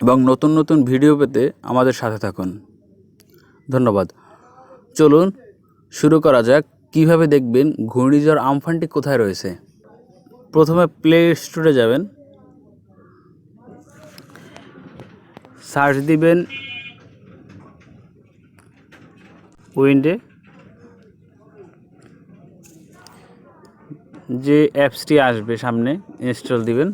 এবং নতুন নতুন ভিডিও পেতে আমাদের সাথে থাকুন। ধন্যবাদ। চলুন, শুরু করা যাক। কীভাবে দেখবেন ঘূর্ণিঝড় আমফানটি কোথায় রয়েছে? প্রথমে প্লে স্টোরে যাবেন। সার্চ দিবেন উইন্ডে যে অ্যাপসটি আসবে সামনে ইনস্টল দিবেন।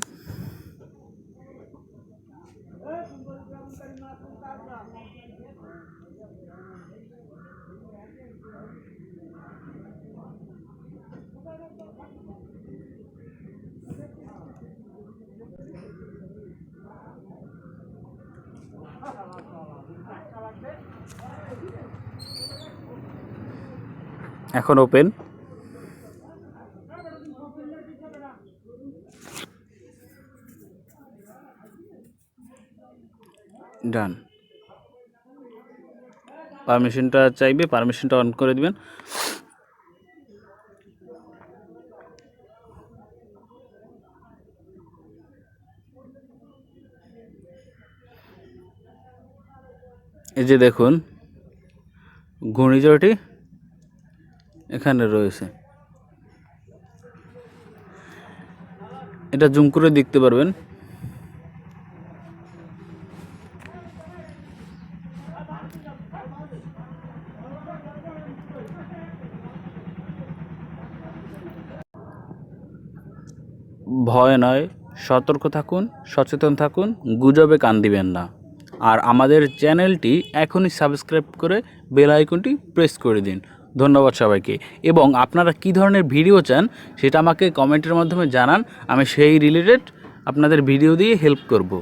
এখন ওপেন ডান। পারমিশনটা চাইবে, পারমিশনটা অন করে দিবেন। এই যে দেখুন, ঘূর্ণিঝড়টি এখানে রয়েছে। এটা জুম করে দেখতে পারবেন। ভয় নয়, সতর্ক থাকুন, সচেতন থাকুন, গুজবে কান দিবেন না। আর আমাদের চ্যানেলটি এখনই সাবস্ক্রাইব করে বেল আইকনটি প্রেস করে দিন। ধন্যবাদ সবাইকে। এবং আপনারা কী ধরনের ভিডিও চান, সেটা আমাকে কমেন্টের মাধ্যমে জানান। আমি সেই রিলেটেড আপনাদের ভিডিও দিয়ে হেল্প করব।